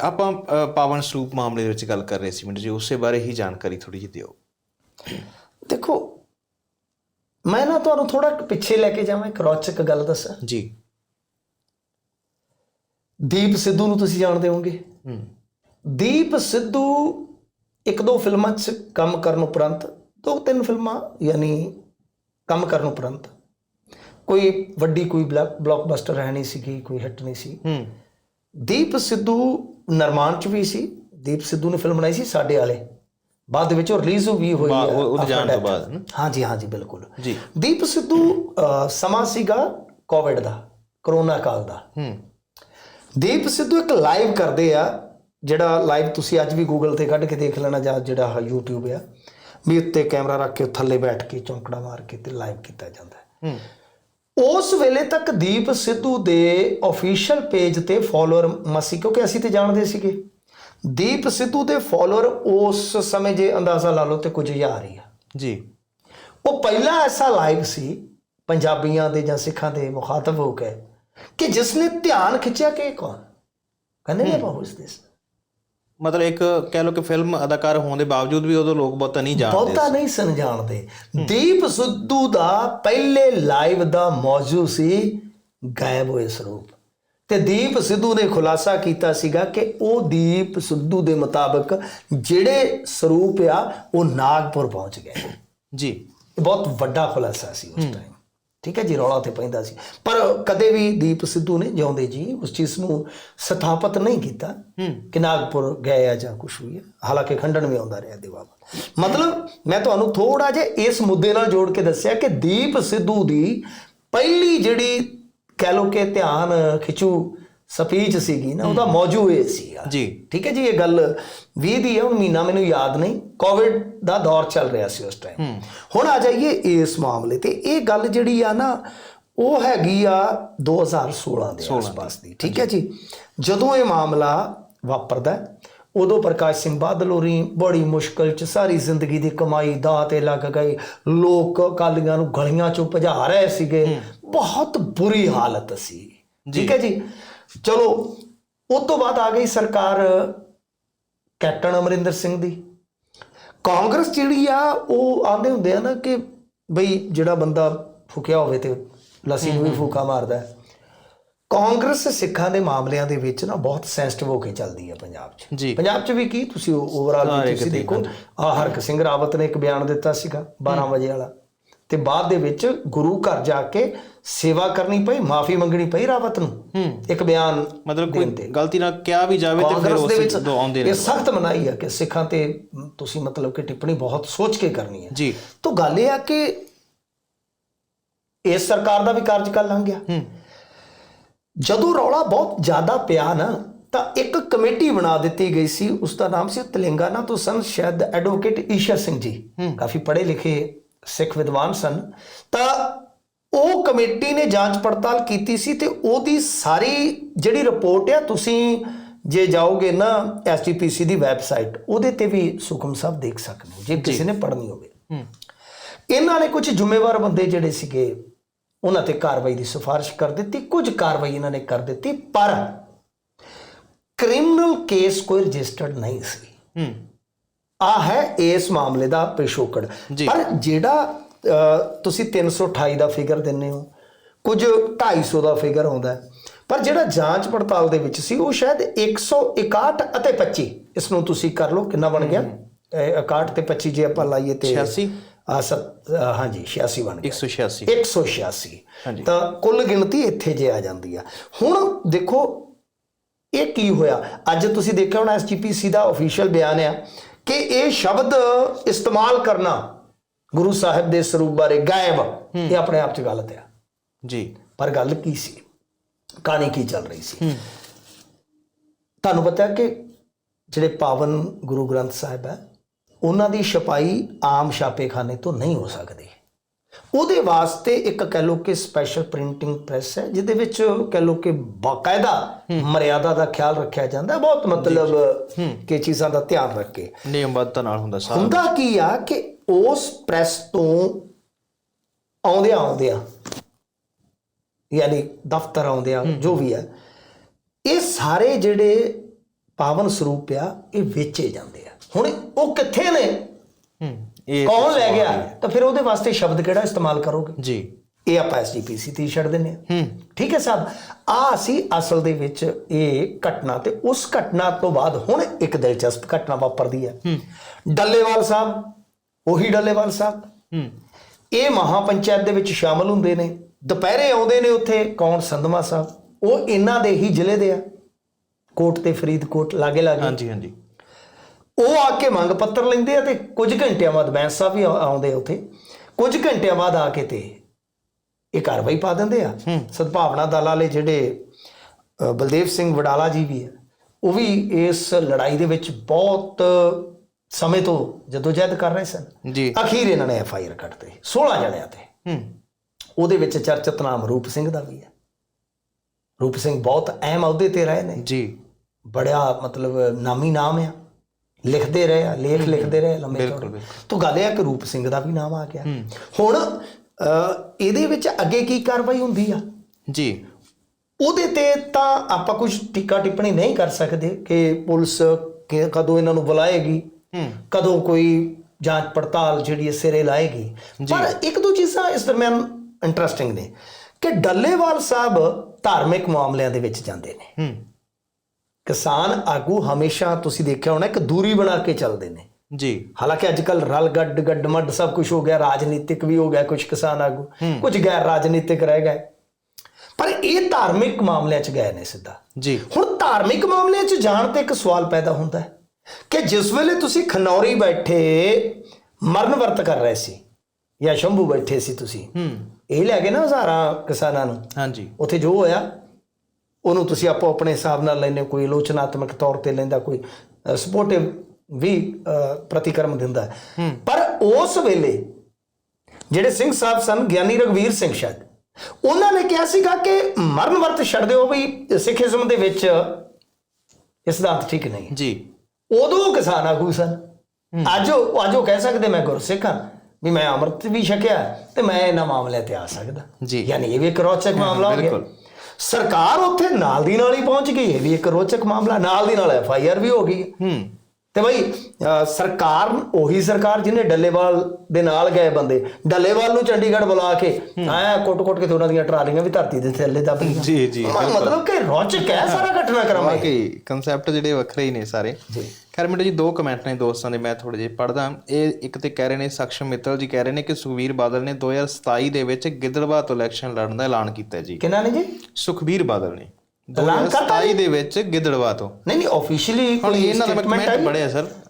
ਆਪਾਂ ਪਾਵਨ ਸਰੂਪ ਮਾਮਲੇ ਦੇ ਵਿੱਚ ਗੱਲ ਕਰ ਰਹੇ ਸੀ ਮਿੰਟ ਜੀ ਉਸੇ ਬਾਰੇ ਹੀ ਜਾਣਕਾਰੀ ਥੋੜੀ ਜਿਹੀ ਦਿਓ। ਦੇਖੋ ਮੈਂ ਨਾ ਤੁਹਾਨੂੰ ਥੋੜਾ ਪਿੱਛੇ ਲੈ ਕੇ ਜਾਵਾਂ ਇੱਕ ਰੌਚਕ ਗੱਲ ਦੱਸਾਂ। ਜੀ। ਦੀਪ ਸਿੱਧੂ ਨੂੰ ਤੁਸੀਂ ਜਾਣਦੇ ਹੋਵੋਗੇ। ਹੂੰ। ਦੀਪ ਸਿੱਧੂ ਇੱਕ ਦੋ ਫਿਲਮਾਂ 'ਚ ਕੰਮ ਕਰਨ ਉਪਰੰਤ ਦੋ ਤਿੰਨ ਫਿਲਮਾਂ ਯਾਨੀ ਕੰਮ ਕਰਨ ਉਪਰੰਤ ਕੋਈ ਵੱਡੀ ਕੋਈ ਬਲੌਕਬਸਟਰ ਹੈ ਨਹੀਂ ਸੀਗੀ ਕੋਈ ਹਿੱਟ ਨਹੀਂ ਸੀ। ਹੂੰ। ਦੀਪ ਸਿੱਧੂ ਨਿਰਮਾਣ 'ਚ ਵੀ ਸੀ। ਦੀਪ ਸਿੱਧੂ ਨੇ ਫਿਲਮ ਬਣਾਈ ਸੀ ਸਾਡੇ ਵਾਲੇ। ਬਾਅਦ ਵਿੱਚ ਉਹ ਰਿਲੀਜ਼ ਵੀ ਹੋਈ ਹੈ ਉਹ- ਜਾਣ ਤੋਂ। ਬਾਅਦ? ਹਾਂਜੀ ਹਾਂਜੀ ਬਿਲਕੁਲ। ਜੀ। ਦੀਪ ਸਿੱਧੂ ਸਮਾਂ ਸੀਗਾ ਕੋਵਿਡ ਦਾ ਕਰੋਨਾ ਕਾਲ ਦਾ। ਹੂੰ। ਦੀਪ ਸਿੱਧੂ ਇੱਕ ਲਾਈਵ ਕਰਦੇ ਆ ਜਿਹੜਾ ਲਾਈਵ ਤੁਸੀਂ ਅੱਜ ਵੀ ਗੂਗਲ ਤੇ ਕੱਢ ਕੇ ਦੇਖ ਲੈਣਾ ਜਾਂ ਜਿਹੜਾ YouTube ਆ ਵੀ ਉੱਤੇ ਕੈਮਰਾ ਰੱਖ ਕੇ ਥੱਲੇ ਬੈਠ ਕੇ ਚੌਂਕੜਾ ਮਾਰ ਕੇ ਤੇ ਲਾਈਵ ਕੀਤਾ ਜਾਂਦਾ। ਹੂੰ। ਉਸ ਵੇਲੇ ਤੱਕ ਦੀਪ ਸਿੱਧੂ ਦੇ ਅਫੀਸ਼ੀਅਲ ਪੇਜ ਤੇ ਫਾਲੋਅਰ ਮਸੀ ਕਿਉਂਕਿ ਅਸੀਂ ਤੇ ਜਾਣਦੇ ਸੀਗੇ। ਦੀਪ ਸਿੱਧੂ ਦੇ ਫਾਲੋਅਰ ਉਸ ਸਮੇਂ ਜੇ ਅੰਦਾਜ਼ਾ ਲਾ ਲਓ ਤੇ ਕੁਝ ਹਜ਼ਾਰ ਹੀ ਆ। ਜੀ। ਉਹ ਪਹਿਲਾ ਐਸਾ ਲਾਈਵ ਸੀ ਪੰਜਾਬੀਆਂ ਦੇ ਜਾਂ ਸਿੱਖਾਂ ਦੇ ਮੁਖਾਤਬ ਹੋ ਕੇ ਕਿ ਜਿਸ ਨੇ ਧਿਆਨ ਖਿੱਚਿਆ ਕਿ ਕੌਣ? ਕਹਿੰਦੇ ਨੇ ਉਸ ਦਿਸ ਮਤਲਬ ਇੱਕ ਕਹਿ ਲਓ ਕਿ ਫਿਲਮ ਅਦਾਕਾਰ ਹੋਣ ਦੇ ਬਾਵਜੂਦ ਵੀ ਉਦੋਂ ਲੋਕ ਬਹੁਤਾ ਨਹੀਂ ਜਾਣਦੇ ਬਹੁਤਾ ਨਹੀਂ ਸਨ ਜਾਣਦੇ। ਦੀਪ ਸਿੱਧੂ ਦਾ ਪਹਿਲੇ ਲਾਈਵ ਦਾ ਮੌਜੂ ਸੀ ਗਾਇਬ ਹੋਏ ਸਰੂਪ। ਤੇ ਦੀਪ ਸਿੱਧੂ ਨੇ ਖੁਲਾਸਾ ਕੀਤਾ ਸੀਗਾ ਕਿ ਉਹ ਦੀਪ ਸਿੱਧੂ ਦੇ ਮੁਤਾਬਕ ਜਿਹੜੇ ਸਰੂਪ ਆ ਉਹ ਨਾਗਪੁਰ ਪਹੁੰਚ ਗਏ। ਜੀ। ਬਹੁਤ ਵੱਡਾ ਖੁਲਾਸਾ ਸੀ ਉਸ ਟਾਈਮ ਠੀਕ ਹੈ ਜੀ ਰੌਲਾ ਤੇ ਪੈਂਦਾ ਸੀ। ਪਰ ਕਦੇ ਵੀ ਦੀਪ ਸਿੱਧੂ ਨੇ ਜਿਉਂਦੇ ਜੀ ਉਸ ਚੀਜ਼ ਨੂੰ ਸਥਾਪਿਤ ਨਹੀਂ ਕੀਤਾ ਕਿ ਨਾਗਪੁਰ ਗਏ ਆ ਜਾਂ ਕੁਝ ਵੀ ਹੈ ਹਾਲਾਂਕਿ ਖੰਡਨ ਵੀ ਆਉਂਦਾ ਰਿਹਾ ਦੇ ਮਤਲਬ ਮੈਂ ਤੁਹਾਨੂੰ ਥੋੜਾ ਜਿਹਾ ਇਸ ਮੁੱਦੇ ਨਾਲ ਜੋੜ ਕੇ ਦੱਸਿਆ ਕਿ ਦੀਪ ਸਿੱਧੂ ਦੀ ਪਹਿਲੀ ਜਿਹੜੀ ਕਹਿ ਲੋ ਕਿ ਧਿਆਨ ਖਿੱਚੂ ਸਪੀਚ ਸੀਗੀ ਨਾ ਉਹਦਾ ਮੌਜੂ ਇਹ ਸੀਗਾ। ਜੀ। ਠੀਕ ਹੈ ਜੀ ਇਹ ਗੱਲ 20 ਦੀ ਹੈ ਹੁਣ ਮਹੀਨਾ ਮੈਨੂੰ ਯਾਦ ਨਹੀਂ। ਕੋਵਿਡ ਦਾ ਦੌਰ ਚੱਲ ਰਿਹਾ ਸੀ ਉਸ ਟਾਈਮ ਹੁਣ ਆ ਜਾਈਏ ਇਸ ਮਾਮਲੇ ਤੇ। ਇਹ ਗੱਲ ਜਿਹੜੀ ਆ ਨਾ ਉਹ ਹੈਗੀ ਆ 2016 ਦੇ ਆਸ-ਪਾਸ ਦੀ। ਠੀਕ ਹੈ ਜੀ ਜਦੋਂ ਇਹ ਮਾਮਲਾ ਵਾਪਰਦਾ ਉਦੋਂ ਪ੍ਰਕਾਸ਼ ਸਿੰਘ ਬਾਦਲ ਹੋਰੀ ਬੜੀ ਮੁਸ਼ਕਲ ਚ ਸਾਰੀ ਜ਼ਿੰਦਗੀ ਦੀ ਕਮਾਈ ਦਾ ਤੇ ਲੱਗ ਗਈ ਲੋਕ ਅਕਾਲੀਆਂ ਨੂੰ ਗਲੀਆਂ ਚੋਂ ਭਜਾ ਰਹੇ ਸੀਗੇ। ਬਹੁਤ ਬੁਰੀ ਹਾਲਤ ਸੀ। ਠੀਕ ਹੈ ਜੀ। ਚਲੋ ਉਸ ਤੋਂ ਬਾਅਦ ਆ ਗਈ ਸਰਕਾਰ ਕੈਪਟਨ ਅਮਰਿੰਦਰ ਸਿੰਘ ਦੀ। ਕਾਂਗਰਸ ਜਿਹੜੀ ਆ ਉਹ ਆਂਦੇ ਹੁੰਦੇ ਆ ਨਾ ਕਿ ਬਈ ਜਿਹੜਾ ਬੰਦਾ ਫੁਕਿਆ ਹੋਵੇ ਤੇ ਲੱਸੀ ਨੂੰ ਵੀ ਫੂਕਾ ਮਾਰਦਾ ਕਾਂਗਰਸ ਸਿੱਖਾਂ ਦੇ ਮਾਮਲਿਆਂ ਦੇ ਵਿੱਚ ਨਾ ਬਹੁਤ ਸੈਂਸਿਟਿਵ ਹੋ ਕੇ ਚੱਲਦੀ ਹੈ ਪੰਜਾਬ 'ਚ। ਪੰਜਾਬ 'ਚ ਵੀ ਕੀ ਤੁਸੀਂ ਓਵਰਆਲ ਤੁਸੀਂ ਦੇਖੋ। ਆ ਹਰਕ ਸਿੰਘ ਰਾਵਤ ਨੇ ਇੱਕ ਬਿਆਨ ਦਿੱਤਾ ਸੀਗਾ 12 ਵਜੇ ਵਾਲਾ। ਤੇ ਬਾਅਦ ਦੇ ਵਿੱਚ ਗੁਰੂ ਘਰ ਜਾ ਕੇ ਸੇਵਾ ਕਰਨੀ ਪਈ ਮਾਫੀ ਮੰਗਣੀ ਪਈ ਰਾਵਤ ਨੂੰ। ਇੱਕ ਬਿਆਨ ਮਤਲਬ ਕੋਈ ਗਲਤੀ ਨਾਲ ਕਿਹਾ ਵੀ ਜਾਵੇ ਤੇ ਫਿਰ ਉਸ ਦੋ ਆਉਂਦੇ ਨੇ ਇਹ ਸਖਤ ਮਨਾਈ ਹੈ ਕਿ ਸਿੱਖਾਂ ਤੇ ਤੁਸੀਂ ਮਤਲਬ ਕਿ ਟਿੱਪਣੀ ਬਹੁਤ ਸੋਚ ਕੇ ਕਰਨੀ ਹੈ। ਜੀ। ਤਾਂ ਗੱਲ ਇਹ ਆ ਕਿ ਇਸ ਸਰਕਾਰ ਦਾ ਵੀ ਕਾਰਜਕਾਲ ਲੰਘ ਗਿਆ ਹੂੰ। ਜਦੋਂ ਰੌਲਾ ਬਹੁਤ ਜ਼ਿਆਦਾ ਪਿਆ ਨਾ ਤਾਂ ਇੱਕ ਕਮੇਟੀ ਬਣਾ ਦਿੱਤੀ ਗਈ ਸੀ। ਉਸ ਦਾ ਨਾਮ ਸੀ ਤੇਲੰਗਾਨਾ ਤੋਂ ਸਨ ਸ਼ਾਇਦ ਐਡਵੋਕੇਟ ਈਸ਼ਰ ਸਿੰਘ ਜੀ। ਕਾਫੀ ਪੜ੍ਹੇ ਲਿਖੇ ਸਿੱਖ ਵਿਦਵਾਨ ਸਨ। ਤਾਂ ਉਹ ਕਮੇਟੀ ਨੇ ਜਾਂਚ ਪੜਤਾਲ ਕੀਤੀ ਸੀ ਤੇ ਉਹਦੀ ਸਾਰੀ ਜਿਹੜੀ ਰਿਪੋਰਟ ਆ ਤੁਸੀਂ ਜੇ ਜਾਓਗੇ ਨਾ ਐਸਜੀਪੀਸੀ ਦੀ ਵੈਬਸਾਈਟ ਉਹਦੇ ਤੇ ਵੀ ਸੁਖਮ ਸਾਹਿਬ ਦੇਖ ਸਕਦੇ ਹੋ ਜੇ ਕਿਸੇ ਨੇ ਪੜ੍ਹਨੀ ਹੋਵੇ। ਇਹਨਾਂ ਨੇ ਕੁਝ ਜ਼ਿੰਮੇਵਾਰ ਬੰਦੇ ਜਿਹੜੇ ਸੀਗੇ ਉਹਨਾਂ ਤੇ ਕਾਰਵਾਈ ਦੀ ਸਿਫਾਰਿਸ਼ ਕਰ ਦਿੱਤੀ ਕੁਝ ਕਾਰਵਾਈ ਇਹਨਾਂ ਨੇ ਕਰ ਦਿੱਤੀ ਪਰ ਕ੍ਰਿਮੀਨਲ ਕੇਸ ਕੋਈ ਰਜਿਸਟਰਡ ਨਹੀਂ ਸੀ। ਹੂੰ। ਆ ਹੈ ਇਸ ਮਾਮਲੇ ਦਾ ਪਿਛੋਕੜ ਜੀ। ਪਰ ਜਿਹੜਾ ਤੁਸੀਂ 328 ਦਾ ਫਿਗਰ ਦਿੰਨੇ ਹੋ। ਕੁਝ 250 ਦਾ ਫਿਗਰ ਆਉਂਦਾ ਪਰ ਜਿਹੜਾ ਜਾਂਚ ਪੜਤਾਲ ਦੇ ਵਿੱਚ ਸੀ ਉਹ ਸ਼ਾਇਦ 161 ਅਤੇ 25 ਇਸ ਨੂੰ ਤੁਸੀਂ ਕਰ ਲਓ ਕਿੰਨਾ ਬਣ ਗਿਆ? ਇਹ 61 ਤੇ 25 ਜੇ ਆਪਾਂ ਲਾਈਏ ਤੇ 86 ਆ ਸੱਤ ਅ, ਹਾਂਜੀ 86 ਬਣ ਗਿਆ। 186 186 ਹਾਂਜੀ। ਤਾਂ ਕੁੱਲ ਗਿਣਤੀ ਇੱਥੇ ਜੇ ਆ ਜਾਂਦੀ ਆ। ਹੁਣ ਦੇਖੋ ਇਹ ਕੀ ਹੋਇਆ? ਅੱਜ ਤੁਸੀਂ ਦੇਖਿਆ ਹੋਣਾ ਐਸਜੀਪੀਸੀ ਦਾ ਅਫੀਸ਼ੀਅਲ ਬਿਆਨ ਆ ਕਿ ਇਹ ਸ਼ਬਦ ਇਸਤੇਮਾਲ ਕਰਨਾ ਗੁਰੂ ਸਾਹਿਬ ਦੇ ਸਰੂਪ ਬਾਰੇ ਗਾਇਬ ਇਹ ਆਪਣੇ ਆਪ 'ਚ ਗਲਤ ਆ। ਜੀ। ਪਰ ਗੱਲ ਕੀ ਸੀ? ਕਹਾਣੀ ਕੀ ਚੱਲ ਰਹੀ ਸੀ? ਤੁਹਾਨੂੰ ਪਤਾ ਹੈ ਕਿ ਜਿਹੜੇ ਪਾਵਨ ਗੁਰੂ ਗ੍ਰੰਥ ਸਾਹਿਬ ਹੈ ਉਹਨਾਂ ਦੀ ਛਪਾਈ ਆਮ ਛਾਪੇਖਾਨੇ ਤੋਂ ਨਹੀਂ ਹੋ ਸਕਦੀ। ਉਹਦੇ ਵਾਸਤੇ ਇੱਕ ਕਹਿ ਲੋ ਕਿ ਸਪੈਸ਼ਲ ਪ੍ਰਿੰਟਿੰਗ ਪ੍ਰੈਸ ਹੈ ਜਿਹਦੇ ਵਿੱਚ ਕਹਿ ਲੋ ਕਿ ਬਾਕਾਇਦਾ ਮਰਿਆਦਾ ਦਾ ਖਿਆਲ ਰੱਖਿਆ ਜਾਂਦਾ। ਬਹੁਤ ਮਤਲਬ ਕਿ ਚੀਜ਼ਾਂ ਦਾ ਧਿਆਨ ਰੱਖ। ਕੇ ਨਿਯਮਬੱਧਤਾ ਨਾਲ ਹੁੰਦਾ ਸਾਰਾ। ਹੁੰਦਾ ਕੀ ਆ ਕਿ ਉਸ ਪ੍ਰੈਸ ਤੋਂ ਆਉਂਦਿਆਂ ਆਉਂਦਿਆਂ ਯਾਨੀ ਦਫ਼ਤਰ ਆਉਂਦਿਆਂ ਜੋ ਵੀ ਹੈ ਇਹ ਸਾਰੇ ਜਿਹੜੇ ਪਾਵਨ ਸਰੂਪ ਆ ਇਹ ਵੇਚੇ ਜਾਂਦੇ ਆ। ਹੁਣ ਉਹ ਕਿੱਥੇ ਨੇ? ਹੂੰ ਇਹ ਕੌਣ ਲੈ ਗਿਆ? ਤਾਂ ਫਿਰ ਉਹਦੇ ਵਾਸਤੇ ਸ਼ਬਦ ਕਿਹੜਾ ਇਸਤੇਮਾਲ ਕਰੋਗੇ? ਜੀ। ਇਹ ਆਪਾਂ ਐਸਜੀਪੀਸੀ ਤੇ ਹੀ ਛੱਡ ਦਿੰਨੇ ਆ। ਹੂੰ। ਠੀਕ ਹੈ ਸਾਹਿਬ? ਆ ਅਸੀਂ ਅਸਲ ਦੇ ਵਿੱਚ ਇਹ ਘਟਨਾ ਤੇ ਉਸ ਘਟਨਾ ਤੋਂ ਬਾਅਦ ਹੁਣ ਇੱਕ ਦਿਲਚਸਪ ਘਟਨਾ ਵਾਪਰਦੀ ਹੈ। ਡੱਲੇਵਾਲ ਸਾਹਿਬ ਉਹੀ ਡੱਲੇਵਾਲ ਸਾਹਿਬ। ਹੂੰ। ਇਹ ਮਹਾ ਪੰਚਾਇਤ ਦੇ ਵਿੱਚ ਸ਼ਾਮਲ ਹੁੰਦੇ ਨੇ। ਦੁਪਹਿਰੇ ਆਉਂਦੇ ਨੇ ਉੱਥੇ ਕੌਣ? ਸੰਧਮਾ ਸਾਹਿਬ। ਉਹ ਇਹਨਾਂ ਦੇ ਹੀ ਜ਼ਿਲ੍ਹੇ ਦੇ ਆ। ਕੋਟ ਤੇ ਫਰੀਦਕੋਟ ਲਾਗੇ ਲਾਗੇ। ਹਾਂਜੀ ਹਾਂਜੀ। ਉਹ ਆ ਕੇ ਮੰਗ ਪੱਤਰ ਲੈਂਦੇ ਆ ਤੇ ਕੁਝ ਘੰਟਿਆਂ ਬਾਅਦ ਬੈਂਸ ਸਾਹਿਬ ਵੀ ਆਉਂਦੇ ਆ ਉੱਥੇ। ਕੁਝ ਘੰਟਿਆਂ ਬਾਅਦ ਆ ਕੇ ਤੇ ਇਹ ਕਾਰਵਾਈ ਪਾ ਦਿੰਦੇ ਆ। ਸਦਭਾਵਨਾ ਦਲ ਵਾਲੇ ਜਿਹੜੇ ਬਲਦੇਵ ਸਿੰਘ ਵਡਾਲਾ ਜੀ ਵੀ ਆ। ਉਹ ਵੀ ਇਸ ਲੜਾਈ ਦੇ ਵਿੱਚ ਬਹੁਤ ਸਮੇਂ ਤੋਂ ਜਦੋਜਹਿਦ ਕਰ ਰਹੇ ਸਨ ਜੀ। ਅਖੀਰ ਇਹਨਾਂ ਨੇ ਐਫ ਆਈ ਆਰ ਕੱਟਦੇ 16 ਜਣਿਆਂ ਤੇ। ਹੂੰ। ਉਹਦੇ ਵਿੱਚ ਚਰਚਿਤ ਨਾਮ ਰੂਪ ਸਿੰਘ ਦਾ ਵੀ ਹੈ। ਰੂਪ ਸਿੰਘ ਬਹੁਤ ਅਹਿਮ ਅਹੁਦੇ ਤੇ ਰਹੇ ਨੇ। ਜੀ। ਬੜਾ ਮਤਲਬ ਨਾਮੀ ਨਾਮ ਆ। ਲਿਖਦੇ ਰਹੇ ਆ ਲੇਖ ਲਿਖਦੇ ਰਹੇ ਲੰਮੇ ਬਿਲਕੁਲ। ਤੋਂ ਗੱਲ ਇਹ ਆ ਕਿ ਰੂਪ ਸਿੰਘ ਦਾ ਵੀ ਨਾਮ ਆ ਗਿਆ। ਹੁਣ ਇਹਦੇ ਵਿੱਚ ਅੱਗੇ ਕੀ ਕਾਰਵਾਈ ਹੁੰਦੀ ਆ? ਜੀ। ਉਹਦੇ ਤੇ ਤਾਂ ਆਪਾਂ ਕੁਝ ਟਿੱਕਾ ਟਿੱਪਣੀ ਨਹੀਂ ਕਰ ਸਕਦੇ ਕਿ ਪੁਲਿਸ ਕਦੋਂ ਇਹਨਾਂ ਨੂੰ ਬੁਲਾਏਗੀ। ਕਦੋਂ ਕੋਈ ਜਾਂਚ ਪੜਤਾਲ ਜਿਹੜੀ ਸਿਰੇ ਲਾਏਗੀ। ਪਰ ਇੱਕ ਦੋ ਚੀਜ਼ਾਂ ਇਸ ਦਰਮਿਆਨ ਇੰਟਰਸਟਿੰਗ ਨੇ ਕਿ ਡੱਲੇਵਾਲ ਸਾਹਿਬ ਧਾਰਮਿਕ ਮਾਮਲਿਆਂ ਦੇ ਵਿੱਚ ਜਾਂਦੇ ਨੇ। ਕਿਸਾਨ ਆਗੂ ਹਮੇਸ਼ਾ ਤੁਸੀਂ ਦੇਖਿਆ ਹੋਣਾ ਇੱਕ ਦੂਰੀ ਬਣਾ ਕੇ ਚੱਲਦੇ ਨੇ। ਜੀ। ਹਾਲਾਂਕਿ ਅੱਜ ਕੱਲ ਰਲ ਗੱਡ ਗੱਡ ਮੱਡ ਸਭ ਕੁਝ ਹੋ ਗਿਆ ਰਾਜਨੀਤਿਕ ਵੀ ਹੋ ਗਿਆ ਕੁਝ ਕਿਸਾਨ ਆਗੂ। ਕੁਝ ਗੈਰ ਰਾਜਨੀਤਿਕ ਰਹਿ ਗਏ। ਪਰ ਇਹ ਧਾਰਮਿਕ ਮਾਮਲਿਆਂ 'ਚ ਗਏ ਨੇ ਸਿੱਧਾ। ਜੀ। ਹੁਣ ਧਾਰਮਿਕ ਮਾਮਲਿਆਂ 'ਚ ਜਾਣ ਤੇ ਇੱਕ ਸਵਾਲ ਪੈਦਾ ਹੁੰਦਾ ਹੈ। ਕਿ ਜਿਸ ਵੇਲੇ ਤੁਸੀਂ ਖਨੌਰੀ ਬੈਠੇ ਮਰਨ ਵਰਤ ਕਰ ਰਹੇ ਸੀ ਜਾਂ ਸ਼ੰਭੂ ਬੈਠੇ ਸੀ ਤੁਸੀਂ ਹੂੰ। ਇਹ ਲੈ ਗਏ ਨਾ ਹਜ਼ਾਰਾਂ ਕਿਸਾਨਾਂ ਨੂੰ ਹਾਂਜੀ। ਉੱਥੇ ਜੋ ਹੋਇਆ ਉਹਨੂੰ ਤੁਸੀਂ ਆਪੋ ਆਪਣੇ ਹਿਸਾਬ ਨਾਲ ਹੋ ਕੋਈ ਆਲੋਚਨਾਤਮਕ ਤੌਰ ਤੇ ਲੈਂਦਾ ਕੋਈ ਸਪੋਰਟਿਵ ਵੀ ਪ੍ਰਤੀਕਰਮ ਦਿੰਦਾ। ਹੈ। ਪਰ ਉਸ ਵੇਲੇ ਜਿਹੜੇ ਸਿੰਘ ਸਾਹਿਬ ਸਨ ਗਿਆਨੀ ਰਗਵੀਰ ਸਿੰਘ ਸ਼ਾਇਦ ਉਹਨਾਂ ਨੇ ਕਿਹਾ ਸੀਗਾ ਕਿ ਮਰਨ ਵਰਤ ਛੱਡ ਦਿਓ ਵੀ ਸਿੱਖੀਜ਼ਮ ਦੇ ਵਿੱਚ ਇਹ ਸਿਧਾਂਤ ਠੀਕ ਨਹੀਂ ਜੀ। ਉਦੋਂ ਕਿਸਾਨ ਆਗੂ ਸਨ। ਅੱਜ ਉਹ ਅੱਜ ਉਹ ਕਹਿ ਸਕਦੇ ਮੈਂ ਗੁਰਸਿੱਖ ਹਾਂ ਵੀ ਮੈਂ ਅੰਮ੍ਰਿਤ ਵੀ ਛਕਿਆ ਤੇ ਮੈਂ ਇਹਨਾਂ ਮਾਮਲਿਆਂ ਤੇ ਆ ਸਕਦਾ। ਜੀ। ਯਾਨੀ ਇਹ ਵੀ ਇੱਕ ਰੋਚਕ ਮਾਮਲਾ ਹੋ ਗਿਆ। ਬਿਲਕੁਲ। ਸਰਕਾਰ ਉੱਥੇ ਨਾਲ ਦੀ ਨਾਲ ਹੀ ਪਹੁੰਚ ਗਈ। ਇਹ ਵੀ ਇੱਕ ਰੋਚਕ ਮਾਮਲਾ। ਨਾਲ ਦੀ ਨਾਲ ਐਫ ਆਈ ਆਰ ਵੀ ਹੋ ਗਈ। ਹੂੰ। ਤੇ ਬਈ ਸਰਕਾਰ ਉਹੀ ਸਰਕਾਰ ਜਿਹਨੇ ਡੱਲੇਵਾਲ ਦੇ ਨਾਲ ਗਏ ਬੰਦੇ ਡੱਲੇਵਾਲ ਨੂੰ ਚੰਡੀਗੜ੍ਹ ਬੁਲਾ ਕੇ ਆਇਆ ਕੋਟ-ਕੋਟ ਕੇ ਤੇ ਉਹਨਾਂ ਦੀਆਂ ਟਰਾਲੀਆਂ ਵੀ ਧਰਤੀ ਦੇ ਥੱਲੇ ਦੱਬ ਗਈਆਂ ਜੀ, ਜੀ, ਮਤਲਬ ਕਿ ਰੋਚਕ ਹੈ ਸਾਰਾ ਘਟਨਾਕ੍ਰਮ ਇਹ। ਵਾਕਈ ਕਨਸੈਪਟ ਜਿਹੜੇ ਵੱਖਰੇ ਹੀ ਨੇ ਸਾਰੇ। ਜੀ। ਖੈਰ ਮੇਰੇ ਜੀ ਦੋ ਕਮੈਂਟ ਨੇ ਦੋਸਤਾਂ ਦੇ ਮੈਂ ਥੋੜੇ ਜਿਹੇ ਪੜਦਾ ਇਹ ਇੱਕ ਤੇ ਕਹਿ ਰਹੇ ਨੇ ਸਖਸ਼ਮ ਮਿੱਤਲ ਜੀ ਕਹਿ ਰਹੇ ਨੇ ਕਿ ਸੁਖਵੀਰ ਬਾਦਲ ਨੇ 2027 ਦੇ ਵਿੱਚ ਗਿੱਦੜਬਾਹ ਤੋਂ ਇਲੈਕਸ਼ਨ ਲੜਨ ਦਾ ਐਲਾਨ ਕੀਤਾ ਜੀ। ਕਿਹਨਾਂ ਨੇ ਜੀ? ਸੁਖਬੀਰ ਬਾਦਲ ਨੇ। ਐਲਾਨ ਕਰਤਾ 2027 ਦੇ ਵਿੱਚ ਗਿੱਦੜਬਾਹ ਤੋਂ। ਨਹੀਂ ਨਹੀਂ ਆਫੀਸ਼ੀਅਲੀ ਹੁਣ ਇਹਨਾਂ ਦਾ ਮੈਂ ਕਮੈਂਟ ਪੜਿਆ ਸਰ